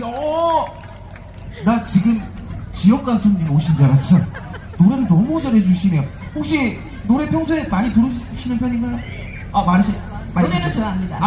야, 나 지금 지역 가수님 오신 줄 알았어. 노래를 너무 잘해주시네요. 혹시 노래 평소에 많이 부르시는 편인가요? 아, 많으시, 많이 노래를 부르세요? 좋아합니다.